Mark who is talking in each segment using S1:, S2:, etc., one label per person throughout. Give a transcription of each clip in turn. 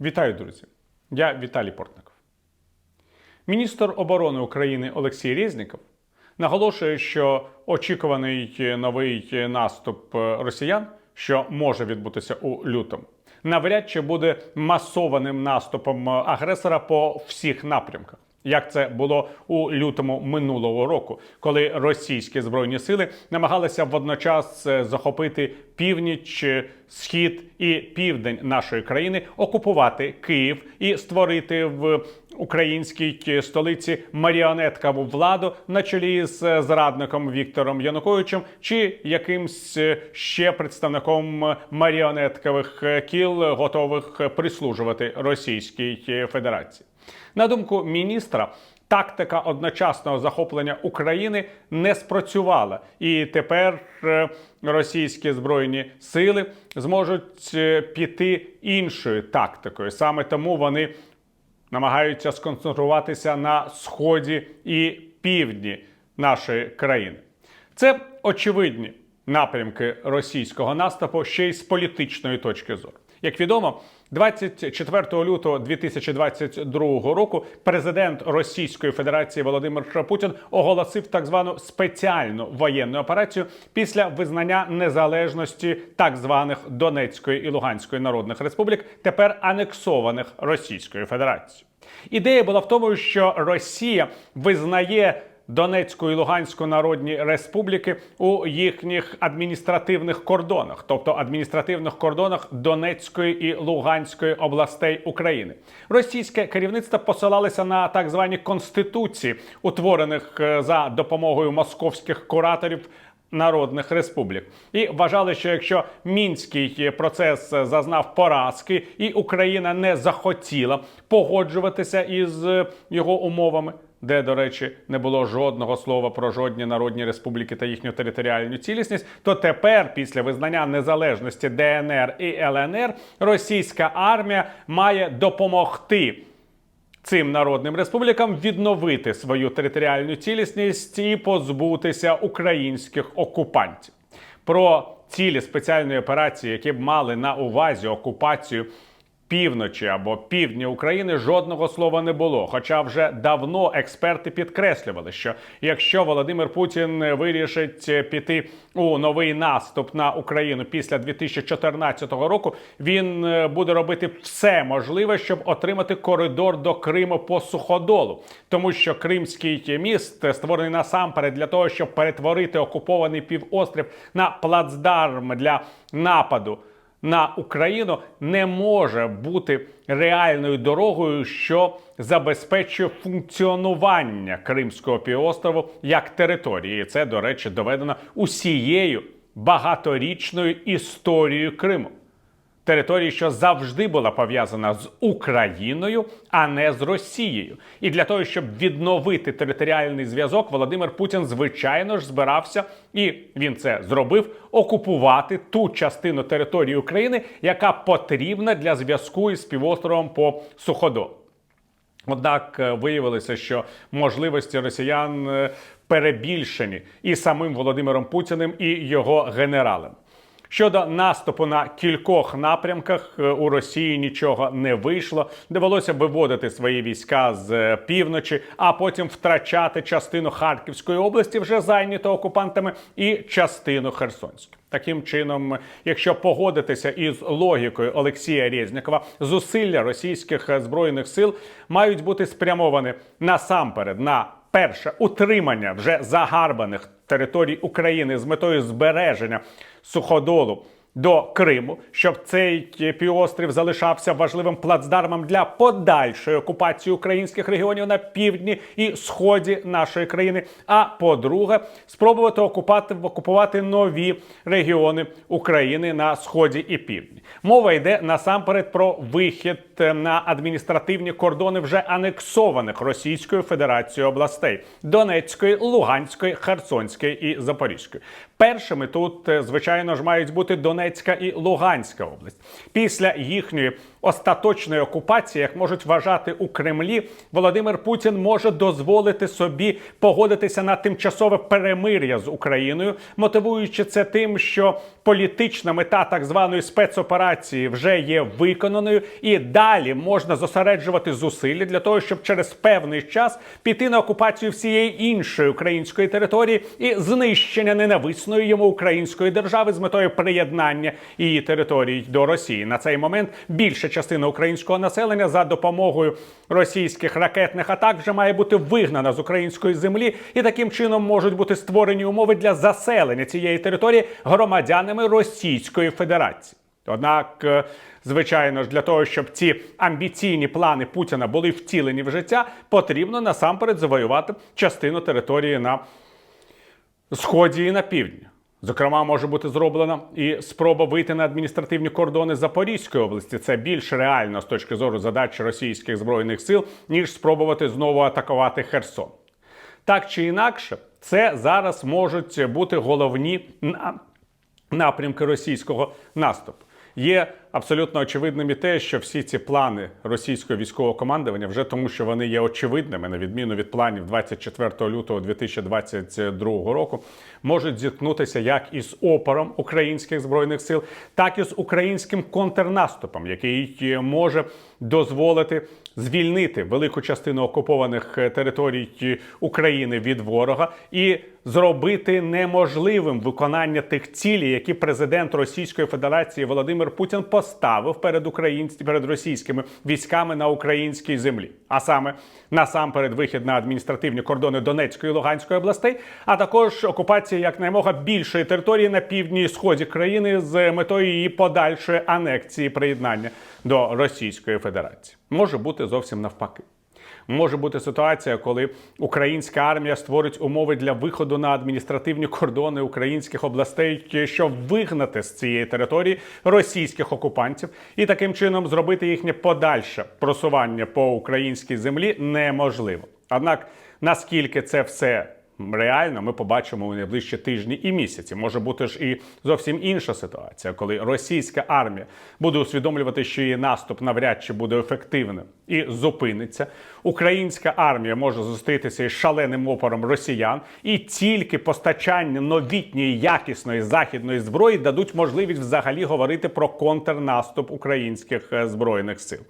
S1: Вітаю, друзі! Я Віталій Портников. Міністр оборони України Олексій Резніков наголошує, що очікуваний новий наступ росіян, що може відбутися у лютому, навряд чи буде масованим наступом агресора по всіх напрямках. Як це було у лютому минулого року, коли російські збройні сили намагалися водночас е, захопити північ, е, схід і південь нашої країни, окупувати Київ і створити в українській столиці маріонеткову владу на чолі з зрадником Віктором Януковичем чи якимсь е, ще представником маріонеткових е, кіл, готових прислужувати Російській Федерації. На думку міністра, тактика одночасного захоплення України не спрацювала, і тепер е, російські збройні сили зможуть е, піти іншою тактикою. Саме тому вони намагаються сконцентруватися на сході і півдні нашої країни. Це очевидні напрямки російського наступу ще й з політичної точки зору. Як відомо, 24 лютого 2022 року президент Російської Федерації Володимир Путін оголосив так звану спеціальну воєнну операцію після визнання незалежності так званих Донецької і Луганської народних республік, тепер анексованих Російською Федерацією. Ідея була в тому, що Росія визнає Донецьку і Луганську народні республіки у їхніх адміністративних кордонах, тобто адміністративних кордонах Донецької і Луганської областей України. Російське керівництво посилалося на так звані конституції, утворених е, за допомогою московських кураторів. Народних республік і вважали, що якщо мінський процес зазнав поразки, і Україна не захотіла погоджуватися із його умовами, де, до речі, не було жодного слова про жодні народні республіки та їхню територіальну цілісність, то тепер, після визнання незалежності ДНР і ЛНР, російська армія має допомогти. Цим народним республікам відновити свою територіальну цілісність і позбутися українських окупантів. Про цілі спеціальної операції, які б мали на увазі окупацію півночі або півдня України жодного слова не було. Хоча вже давно експерти підкреслювали, що якщо Володимир Путін вирішить піти у новий наступ на Україну після 2014 року, він е, буде робити все можливе, щоб отримати коридор до Криму по суходолу, тому що Кримський міст створений насамперед для того, щоб перетворити окупований півострів на плацдарм для нападу на Україну не може бути реальною дорогою, що забезпечує функціонування Кримського півострову як території. І Це, до речі, доведено усією багаторічною історією Криму. Території, що завжди була пов'язана з Україною, а не з Росією. І для того, щоб відновити територіальний зв'язок, Володимир Путін, звичайно ж, збирався, і він це зробив, окупувати ту частину території України, яка потрібна для зв'язку із півостровом по суходолу. Однак е, виявилося, що можливості росіян е, перебільшені і самим Володимиром Путіним і його генералем. Щодо наступу на кількох напрямках е, у Росії нічого не вийшло. Довелося виводити свої війська з е, півночі, а потім втрачати частину Харківської області, вже зайнято окупантами, і частину Херсонської. Таким чином, якщо погодитися із логікою Олексія Резнікова, зусилля російських е, збройних сил мають бути спрямовані насамперед на перше утримання вже загарбаних територій України з метою збереження суходолу до Криму, щоб цей півострів залишався важливим плацдармом для подальшої окупації українських регіонів на півдні і сході нашої країни. А по-друге, спробувати окупати окупувати нові регіони України на сході і півдні. Мова йде насамперед про вихід на адміністративні кордони вже анексованих Російською Федерацією областей Донецької, Луганської, Херсонської і Запорізької. Першими тут, е, звичайно ж, мають бути Донецька і Луганська область. Після їхньої остаточної окупації, як можуть вважати у Кремлі, Володимир Путін може дозволити собі погодитися на тимчасове перемир'я з Україною, мотивуючи це тим, що політична мета так званої спецоперації вже є виконаною, і далі можна зосереджувати зусилля для того, щоб через певний час піти на окупацію всієї іншої української території і знищення ненависної йому української держави з метою приєднання її територій до Росії. На цей момент більша частина українського населення за допомогою російських ракетних атак вже має бути вигнана з української землі, і таким чином можуть бути створені умови для заселення цієї території громадянами Російської Федерації. Однак, е, звичайно ж, для того, щоб ці амбіційні плани Путіна були втілені в життя, потрібно насамперед завоювати частину території на сході і на півдні. Зокрема, може бути зроблена і спроба вийти на адміністративні кордони Запорізької області. Це більш реально з точки зору задачі російських збройних сил, ніж спробувати знову атакувати Херсон. Так чи інакше, це зараз можуть бути головні напрямки російського наступу. Є абсолютно очевидним і те, що всі ці плани російського військового командування, вже тому, що вони є очевидними, на відміну від планів 24 лютого 2022 року, можуть зіткнутися як із опором українських збройних сил, так і з українським контрнаступом, який може дозволити звільнити велику частину окупованих е, територій е, України від ворога і зробити неможливим виконання тих цілей, які президент Російської Федерації Володимир Путін поставив перед українські перед російськими військами на українській землі, а саме насамперед вихід на адміністративні кордони Донецької і Луганської областей, а також окупація якнаймога більшої території на півдні і сході країни з метою її подальшої анексії приєднання до Російської Федерації. Може бути зовсім навпаки. Може бути ситуація, коли українська армія створить умови для виходу на адміністративні кордони українських областей, щоб вигнати з цієї території російських окупантів, і таким чином зробити їхнє подальше просування по українській землі неможливо. Однак наскільки це все реально, ми побачимо у найближчі тижні і місяці. Може бути ж і зовсім інша ситуація, коли російська армія буде усвідомлювати, що її наступ навряд чи буде ефективним і зупиниться. Українська армія може зустрітися із шаленим опором росіян, і тільки постачання новітньої якісної західної зброї дадуть можливість взагалі говорити про контрнаступ українських е, збройних сил.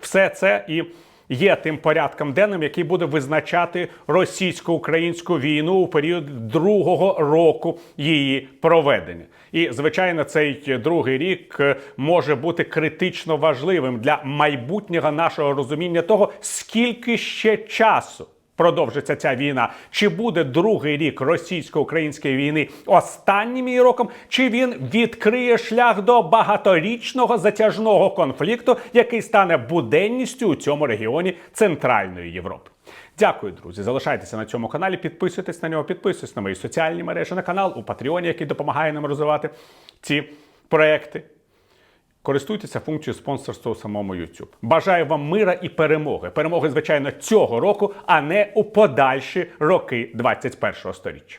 S1: Все це і є тим порядком денним, який буде визначати російсько-українську війну у період другого року її проведення. І звичайно, цей другий рік е, може бути критично важливим для майбутнього нашого розуміння того, скільки ще часу. Продовжиться ця війна. Чи буде другий рік російсько-української війни останнім її роком, чи він відкриє шлях до багаторічного затяжного конфлікту, який стане буденністю у цьому регіоні Центральної Європи? Дякую, друзі. Залишайтеся на цьому каналі, підписуйтесь на нього, підписуйтесь на мої соціальні мережі, на канал у Патреоні, який допомагає нам розвивати ці проекти. Користуйтеся функцією спонсорства у самому YouTube. Бажаю вам мира і перемоги. Перемоги, звичайно, цього року, а не у подальші роки 21-го сторіччя.